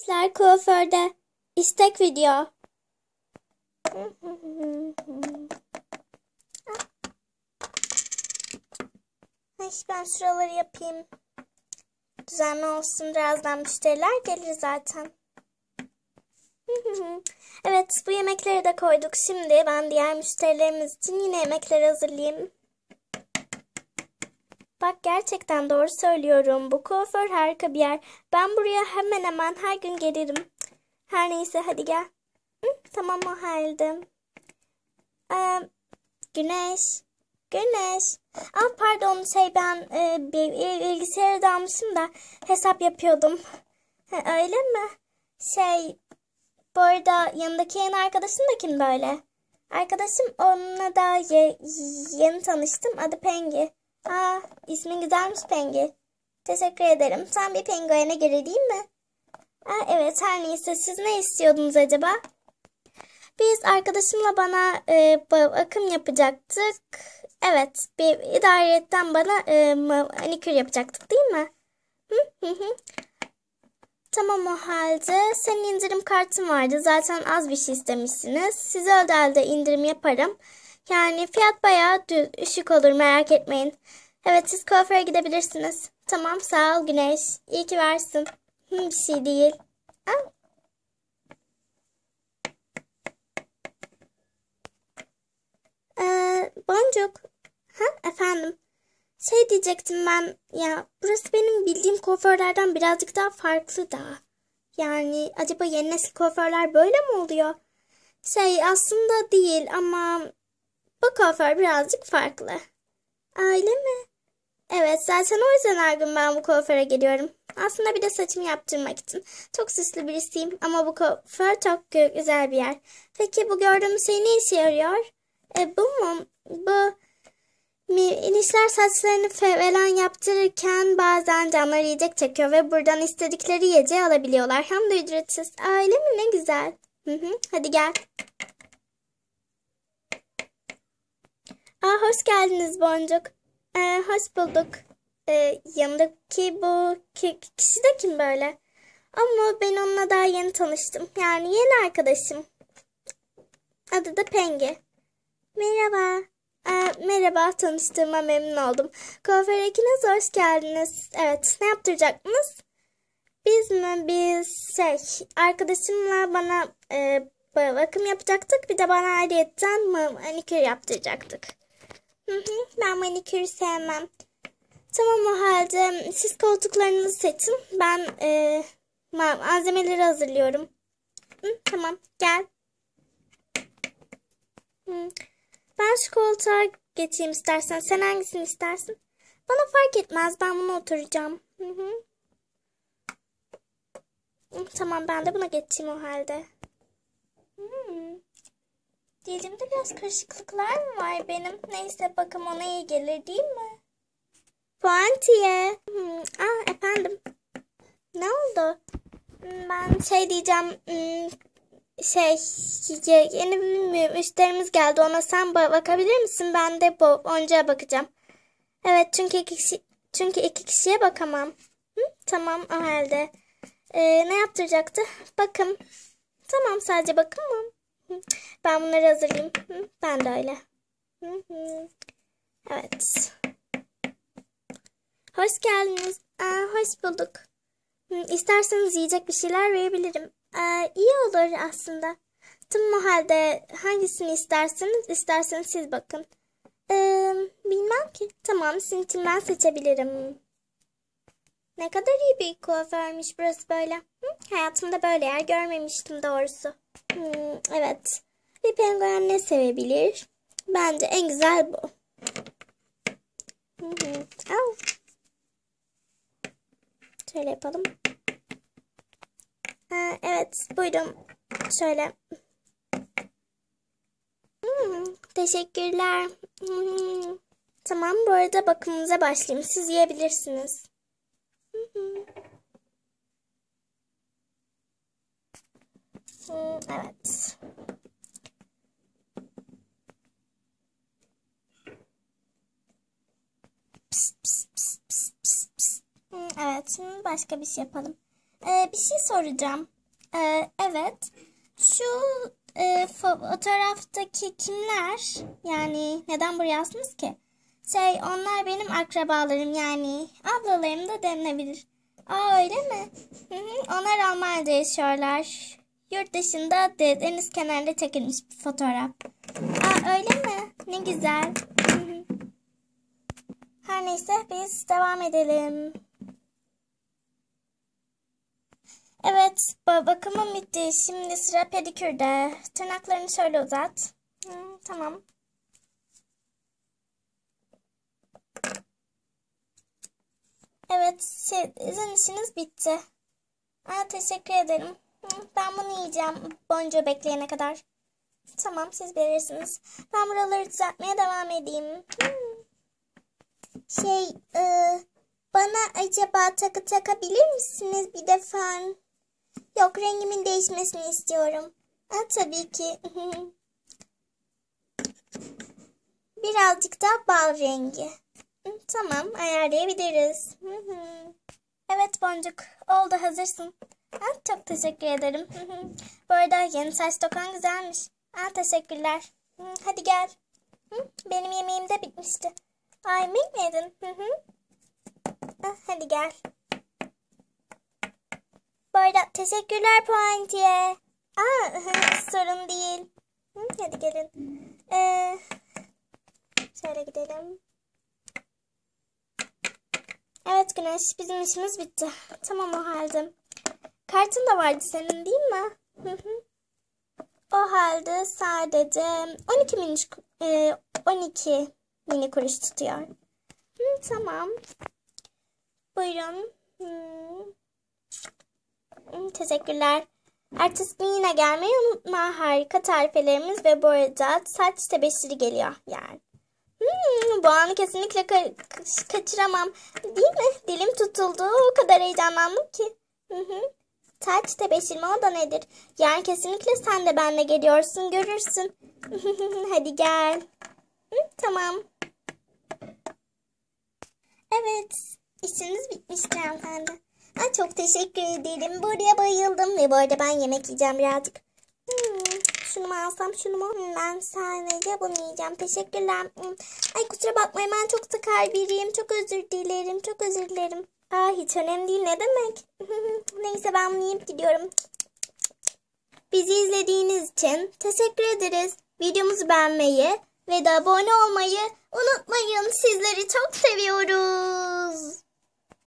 Sizler kuaförde. İstek video. Ay, ben şuraları yapayım. Düzenli olsun. Birazdan müşteriler gelir zaten. Evet, bu yemekleri de koyduk. Şimdi ben diğer müşterilerimiz için yine yemekleri hazırlayayım. Bak gerçekten doğru söylüyorum. Bu kuaför harika bir yer. Ben buraya hemen hemen her gün gelirim. Her neyse hadi gel. Hı, tamam o halde. Ee, güneş. Güneş. Ah pardon şey ben e, bir bilgisayarı da almışım da hesap yapıyordum. Ha, öyle mi? Şey bu arada yanındaki yeni arkadaşın da kim böyle? Arkadaşım onunla da ye, yeni tanıştım. Adı Pengi. Aa, ismin güzelmiş Pengi. Teşekkür ederim. Sen bir penguene göre değil mi? Aa, evet her neyse siz ne istiyordunuz acaba? Biz arkadaşımla bana e, bakım yapacaktık. Evet bir idariyetten bana e, manikür yapacaktık değil mi? Hı hı. Tamam o halde. Senin indirim kartın vardı. Zaten az bir şey istemişsiniz. Size ödelde indirim yaparım. Yani fiyat bayağı düşük olur merak etmeyin. Evet siz kuaföre gidebilirsiniz. Tamam sağ ol Güneş. İyi ki varsın. bir şey değil. Ha? Ee, Boncuk. Ha efendim. Şey diyecektim ben ya burası benim bildiğim kuaförlerden birazcık daha farklı da. Yani acaba yeni nesil kuaförler böyle mi oluyor? Şey aslında değil ama bu kuaför birazcık farklı. Öyle mi? Evet zaten o yüzden her gün ben bu kuaföre geliyorum. Aslında bir de saçımı yaptırmak için. Çok süslü birisiyim ama bu kuaför çok güzel bir yer. Peki bu gördüğümüz şey ne işe yarıyor? E, bu mu? Bu inişler saçlarını falan yaptırırken bazen canları yiyecek çekiyor ve buradan istedikleri yiyeceği alabiliyorlar. Hem de ücretsiz. Öyle mi? Ne güzel. Hı hı. Hadi gel. Aa, hoş geldiniz Boncuk. Ee, hoş bulduk. Ee, yanındaki bu ki, kişi de kim böyle? Ama ben onunla daha yeni tanıştım. Yani yeni arkadaşım. Adı da Pengi. Merhaba. Ee, merhaba, tanıştığıma memnun oldum. Kuaföre ikiniz hoş geldiniz. Evet, ne yaptıracaktınız? Biz mi? Biz şey, arkadaşımla bana e, bakım yapacaktık. Bir de bana ayrıyetten manikür yaptıracaktık. Ben manikür sevmem. Tamam o halde siz koltuklarınızı seçin. Ben e, malzemeleri hazırlıyorum. Hı, tamam, gel. Hı. Ben şu koltuğa geçeyim istersen. Sen hangisini istersin? Bana fark etmez. Ben buna oturacağım. Hı hı. Tamam ben de buna geçeyim o halde. Hmm. Dilimde biraz karışıklıklar mı var benim? Neyse bakım ona iyi gelir değil mi? Puantiye. Hmm. Ah efendim. Ne oldu? Hmm, ben şey diyeceğim. Hmm, şey yeni bir müşterimiz geldi ona sen bakabilir misin? Ben de bu onca bakacağım. Evet çünkü iki kişi çünkü iki kişiye bakamam. Hı? Tamam o halde. Ee, ne yaptıracaktı? Bakım. Tamam sadece bakım mı? Ben bunları hazırlayayım. Ben de öyle. Evet. Hoş geldiniz. Aa, hoş bulduk. İsterseniz yiyecek bir şeyler verebilirim. Ee, iyi olur aslında. Tüm o halde hangisini isterseniz isterseniz siz bakın. Ee, bilmem ki. Tamam sizin için ben seçebilirim. Ne kadar iyi bir kuaförmüş burası böyle. Hı? Hayatımda böyle yer görmemiştim doğrusu. Hmm, evet. Bir penguen ne sevebilir? Bence en güzel bu. Hı hı. Al. Şöyle yapalım. Ha, evet buyurun. Şöyle. Hmm, teşekkürler. Hmm. Tamam bu arada bakımınıza başlayayım. Siz yiyebilirsiniz. Evet. Pst, pst, pst, pst, pst. Evet şimdi başka bir şey yapalım. Ee, bir şey soracağım. Ee, evet. Şu e, fotoğraftaki kimler? Yani neden buraya asmış ki? Şey onlar benim akrabalarım yani ablalarım da denilebilir. Aa öyle mi? Hı hı, onlar Almanya'da yaşıyorlar. Yurt dışında de, deniz kenarında çekilmiş bir fotoğraf. Aa öyle mi? Ne güzel. Hı hı. Her neyse biz devam edelim. Evet, bakımım bitti. Şimdi sıra pedikürde. Tırnaklarını şöyle uzat. Hı, tamam. Evet, sizin işiniz bitti. Aa, teşekkür ederim. Ben bunu yiyeceğim boncuğu bekleyene kadar. Tamam, siz verirsiniz. Ben buraları düzeltmeye devam edeyim. Şey, e, bana acaba takı takabilir misiniz bir defa? Yok, rengimin değişmesini istiyorum. Ha, tabii ki. Birazcık daha bal rengi. Tamam, ayarlayabiliriz. Evet Boncuk, oldu hazırsın. Ha, çok teşekkür ederim. Bu arada yeni saç tokan güzelmiş. Ha, teşekkürler. Hadi gel. Benim yemeğim de bitmişti. Ay mi yedin? Hadi gel. Bu arada teşekkürler Pointiye. Aa, sorun değil. Hadi gelin. Ee, şöyle gidelim. Evet Güneş, bizim işimiz bitti. Tamam o halde. Kartın da vardı senin değil mi? O halde sadece 12 mini, e, 12 mini kuruş tutuyor. Hı, tamam. Buyurun. Hı, teşekkürler. Ertesi gün yine gelmeyi unutma. Harika tarifelerimiz ve bu arada saç tebeşiri geliyor yani. Hmm, bu anı kesinlikle ka kaçıramam. Değil mi? Dilim tutuldu. O kadar heyecanlandım ki. Hı hı. Taç tebeşirme o da nedir? Yani kesinlikle sen de benle geliyorsun görürsün. Hadi gel. Hı, tamam. Evet. İşiniz bitmiştir hanımefendi. Aa, çok teşekkür ederim. Buraya bayıldım. Ve bu arada ben yemek yiyeceğim birazcık. Şunu mu alsam şunu mu? Hmm, ben sadece bunu yiyeceğim. Teşekkürler. Hmm. Ay kusura bakmayın ben çok sıkar biriyim. Çok özür dilerim. Çok özür dilerim. Aa, hiç önemli değil ne demek. Neyse ben bunu yiyip gidiyorum. Bizi izlediğiniz için teşekkür ederiz. Videomuzu beğenmeyi ve de abone olmayı unutmayın. Sizleri çok seviyoruz.